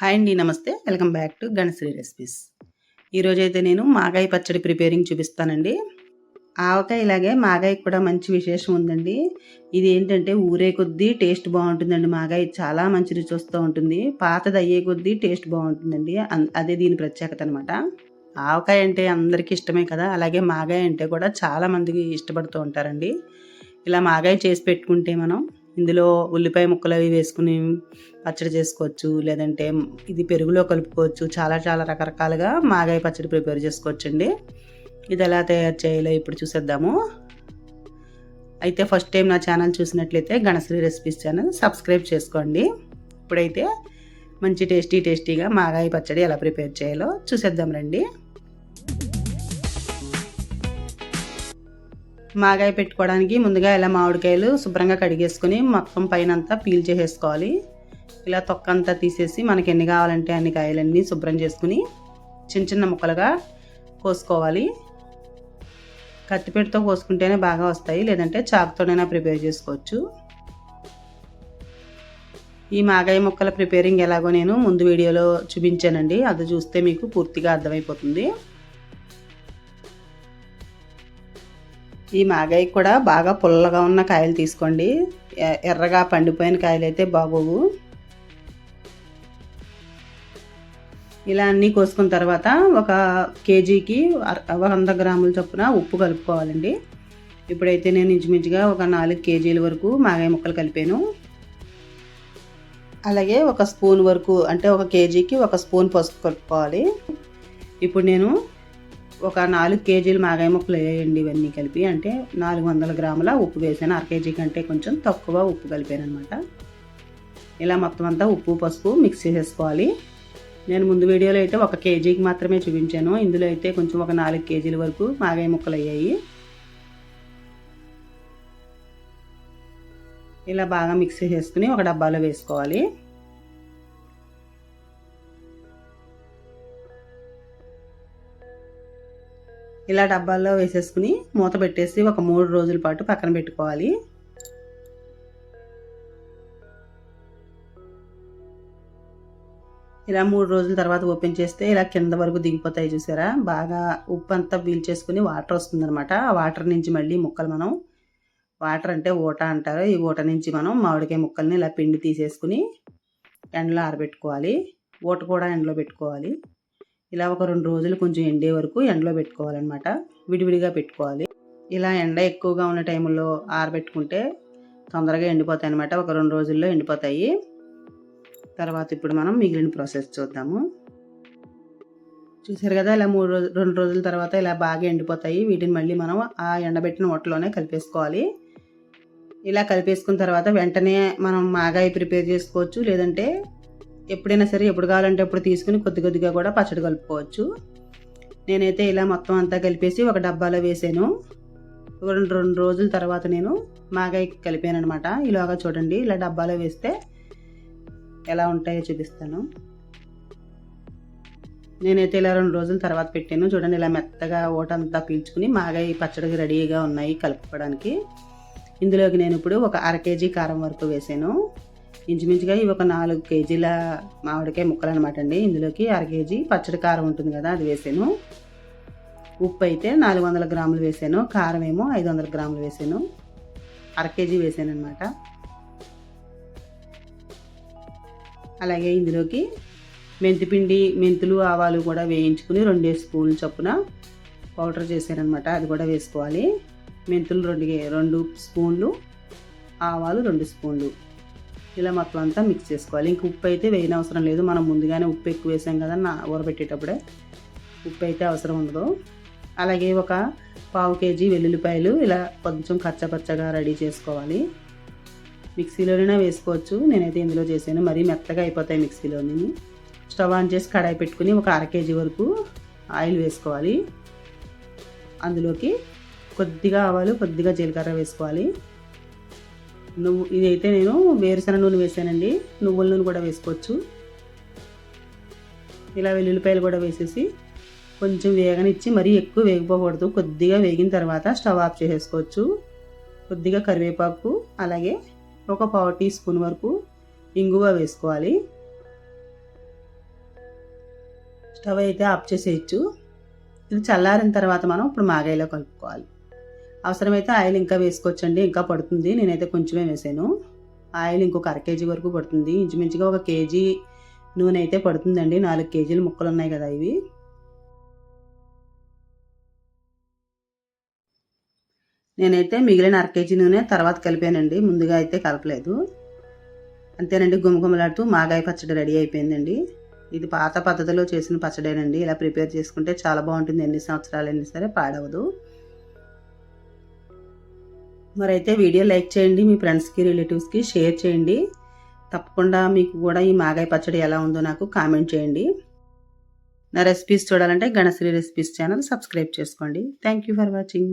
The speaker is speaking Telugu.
హాయ్ అండి నమస్తే. Welcome back to Ganashree recipes. ఈరోజు అయితే నేను మాగాయ పచ్చడి ప్రిపేరింగ్ చూపిస్తానండి. ఆవకాయ ఇలాగే మాగాయ కూడా మంచి విశేషం ఉందండి. ఇది ఏంటంటే ఊరే కొద్దీ టేస్ట్ బాగుంటుందండి మాగాయ. చాలా మంచి రుచి వస్తూ ఉంటుంది. పాతది అయ్యే కొద్దీ టేస్ట్ బాగుంటుందండి. అన్- అదే దీని ప్రత్యేకత అనమాట ఆవకాయ అంటే అందరికీ ఇష్టమే కదా. అలాగే మాగాయ అంటే కూడా చాలా మందికి ఇష్టపడుతూ ఉంటారండి. ఇలా మాగాయ చేసి పెట్టుకుంటే మనం ఇందులో ఉల్లిపాయ ముక్కలు అవి వేసుకుని పచ్చడి చేసుకోవచ్చు లేదంటే ఇది పెరుగులో కలుపుకోవచ్చు. చాలా చాలా రకరకాలుగా మాగాయ పచ్చడి ప్రిపేర్ చేసుకోవచ్చండి. ఇది ఎలా తయారు చేయాలో ఇప్పుడు చూసేద్దాము. అయితే ఫస్ట్ టైం నా ఛానల్ చూసినట్లయితే గణశ్రీ రెసిపీస్ ఛానల్ సబ్స్క్రైబ్ చేసుకోండి. ఇప్పుడైతే మంచి టేస్టీ టేస్టీగా మాగాయ పచ్చడి ఎలా ప్రిపేర్ చేయాలో చూసేద్దాం రండి. మాగాయ పెట్టుకోవడానికి ముందుగా ఇలా మామిడికాయలు శుభ్రంగా కడిగేసుకుని మొత్తం పైన అంతా పీల్ చేసేసుకోవాలి. ఇలా తొక్క అంతా తీసేసి మనకి ఎన్ని కావాలంటే అన్ని కాయలన్నీ శుభ్రం చేసుకుని చిన్న చిన్న ముక్కలుగా కోసుకోవాలి. కత్తిపేటతో కోసుకుంటేనే బాగా వస్తాయి లేదంటే చాకుతోనైనా ప్రిపేర్ చేసుకోవచ్చు. ఈ మాగాయ ముక్కల ప్రిపేరింగ్ ఎలాగో నేను ముందు వీడియోలో చూపించానండి. అది చూస్తే మీకు పూర్తిగా అర్థమైపోతుంది. ఈ మాగాయి కూడా బాగా పుల్లగా ఉన్న కాయలు తీసుకోండి. ఎ- ఎర్రగా పండిపోయిన కాయలు అయితే బాగోవు. ఇలా అన్నీ కోసుకున్న తర్వాత ఒక కేజీకి అర- వంద గ్రాముల చొప్పున ఉప్పు కలుపుకోవాలండి. ఇప్పుడైతే నేను ఇంచుమించుగా ఒక నాలుగు కేజీల వరకు మాగాయ ముక్కలు కలిపాను. అలాగే ఒక స్పూన్ వరకు అంటే ఒక కేజీకి ఒక స్పూన్ పసుపు కలుపుకోవాలి. ఇప్పుడు నేను ఒక నాలుగు కేజీలు మాగాయ ముక్కలు వేయండి ఇవన్నీ కలిపి. అంటే నాలుగు వందల గ్రాముల ఉప్పు వేసాను. అర కేజీ కంటే కొంచెం తక్కువ ఉప్పు కలిపాను అనమాట ఇలా మొత్తం అంతా ఉప్పు పసుపు మిక్స్ చేసేసుకోవాలి. నేను ముందు వీడియోలో అయితే ఒక కేజీకి మాత్రమే చూపించాను. ఇందులో అయితే కొంచెం ఒక నాలుగు కేజీల వరకు మాగాయ ముక్కలు అయ్యాయి. ఇలా బాగా మిక్స్ చేసుకుని ఒక డబ్బాలో వేసుకోవాలి. ఇలా డబ్బాల్లో వేసేసుకుని మూత పెట్టేసి ఒక మూడు రోజుల పాటు పక్కన పెట్టుకోవాలి. ఇలా మూడు రోజుల తర్వాత ఓపెన్ చేస్తే ఇలా కింద వరకు దిగిపోతాయి చూసారా? బాగా ఉప్పు అంతా పీల్చేసుకుని వాటర్ వస్తుందనమాట ఆ వాటర్ నుంచి మళ్ళీ ముక్కలు మనం వాటర్ అంటే ఊట అంటారు. ఈ ఊట నుంచి మనం మామిడికాయ ముక్కల్ని ఇలా పిండి తీసేసుకుని ఎండలో ఆరబెట్టుకోవాలి. ఊట కూడా ఎండలో పెట్టుకోవాలి. ఇలా ఒక రెండు రోజులు కొంచెం ఎండే వరకు ఎండలో పెట్టుకోవాలన్నమాట. విడివిడిగా పెట్టుకోవాలి. ఇలా ఎండ ఎక్కువగా ఉన్న టైంలో ఆరబెట్టుకుంటే తొందరగా ఎండిపోతాయి అనమాట ఒక రెండు రోజుల్లో ఎండిపోతాయి. తర్వాత ఇప్పుడు మనం మిగిలిన ప్రాసెస్ చూద్దాము. చూసారు కదా ఇలా మూడు రోజు రెండు రోజుల తర్వాత ఇలా బాగా ఎండిపోతాయి. వీటిని మళ్ళీ మనం ఆ ఎండబెట్టిన వట్టలోనే కలిపేసుకోవాలి. ఇలా కలిపేసుకున్న తర్వాత వెంటనే మనం మాగాయి ప్రిపేర్ చేసుకోవచ్చు. లేదంటే ఎప్పుడైనా సరే ఎప్పుడు కావాలంటే అప్పుడు తీసుకుని కొద్ది కొద్దిగా కూడా పచ్చడి కలుపుకోవచ్చు. నేనైతే ఇలా మొత్తం అంతా కలిపేసి ఒక డబ్బాలో వేసాను. రెండు రెండు రోజుల తర్వాత నేను మాగాయ కలిపాను అనమాట ఇలాగా చూడండి ఇలా డబ్బాలో వేస్తే ఎలా ఉంటాయో చూపిస్తాను. నేనైతే ఇలా రెండు రోజుల తర్వాత పెట్టాను. చూడండి ఇలా మెత్తగా ఓటంతా పీల్చుకుని మాగాయ పచ్చడికి రెడీగా ఉన్నాయి కలుపుకోవడానికి. ఇందులోకి నేను ఇప్పుడు ఒక అర కేజీ కారం వరకు వేసాను. ఇంచుమించుగా ఇవి ఒక నాలుగు కేజీల మామిడికాయ ముక్కలు అనమాట అండి. ఇందులోకి అర కేజీ పచ్చడి కారం ఉంటుంది కదా అది వేసాను. ఉప్పు అయితే నాలుగు వందల గ్రాములు వేసాను. కారం ఏమో ఐదు వందల గ్రాములు వేసాను. అర కేజీ వేసాను అనమాట అలాగే ఇందులోకి మెంతిపిండి మెంతులు ఆవాలు కూడా వేయించుకుని రెండే స్పూన్లు చొప్పున పౌడర్ చేశారనమాట అది కూడా వేసుకోవాలి. మెంతులు రెండు రెండు స్పూన్లు ఆవాలు రెండు స్పూన్లు. ఇలా మొత్తం అంతా మిక్స్ చేసుకోవాలి. ఇంక ఉప్పు అయితే వేయని అవసరం లేదు. మనం ముందుగానే ఉప్పు ఎక్కువ వేసాం కదా నా ఊరబెట్టేటప్పుడే ఉప్పు అయితే అవసరం ఉండదు. అలాగే ఒక పావు కేజీ వెల్లుల్లిపాయలు ఇలా కొంచెం కచ్చపచ్చగా రెడీ చేసుకోవాలి. మిక్సీలోనైనా వేసుకోవచ్చు. నేనైతే ఇందులో చేశాను. మరీ మెత్తగా అయిపోతాయి మిక్సీలోని. స్టవ్ ఆన్ చేసి కడాయి పెట్టుకుని ఒక అర కేజీ వరకు ఆయిల్ వేసుకోవాలి. అందులోకి కొద్దిగా ఆవాలు కొద్దిగా జీలకర్ర వేసుకోవాలి. నువ్వు ఇదైతే నేను వేరుశనగ నూనె వేసానండి. నువ్వుల నూనె కూడా వేసుకోవచ్చు. ఇలా వెల్లుల్లిపాయలు కూడా వేసేసి కొంచెం వేగనిచ్చి మరీ ఎక్కువ వేగిపోకూడదు. కొద్దిగా వేగిన తర్వాత స్టవ్ ఆఫ్ చేసేసుకోవచ్చు. కొద్దిగా కరివేపాకు అలాగే ఒక పావు టీ స్పూన్ వరకు ఇంగువ వేసుకోవాలి. స్టవ్ అయితే ఆఫ్ చేసేయచ్చు. ఇది చల్లారిన తర్వాత మనం ఇప్పుడు మాగాయిలో కలుపుకోవాలి. అవసరమైతే ఆయిల్ ఇంకా వేసుకోవచ్చండి ఇంకా పడుతుంది. నేనైతే కొంచెమే వేసాను. ఆయిల్ ఇంకొక అర కేజీ వరకు పడుతుంది. ఇంచుమించుగా ఒక కేజీ నూనె అయితే పడుతుందండి. నాలుగు కేజీలు ముక్కలు ఉన్నాయి కదా ఇవి. నేనైతే మిగిలిన అర కేజీ నూనె తర్వాత కలిపానండి. ముందుగా అయితే కలపలేదు. అంతేనండి గుమగుమలాడుతూ మాగాయ పచ్చడి రెడీ అయిపోయిందండి. ఇది పాత పద్ధతిలో చేసిన పచ్చడేనండి. ఇలా ప్రిపేర్ చేసుకుంటే చాలా బాగుంటుంది. ఎన్ని సంవత్సరాలు అయినా సరే పాడవదు. మరైతే వీడియో లైక్ చేయండి మీ ఫ్రెండ్స్కి రిలేటివ్స్కి షేర్ చేయండి. తప్పకుండా మీకు కూడా ఈ మాగాయ పచ్చడి ఎలా ఉందో నాకు కామెంట్ చేయండి. నా రెసిపీస్ చూడాలంటే గణశ్రీ రెసిపీస్ ఛానల్ సబ్స్క్రైబ్ చేసుకోండి. Thank you for watching.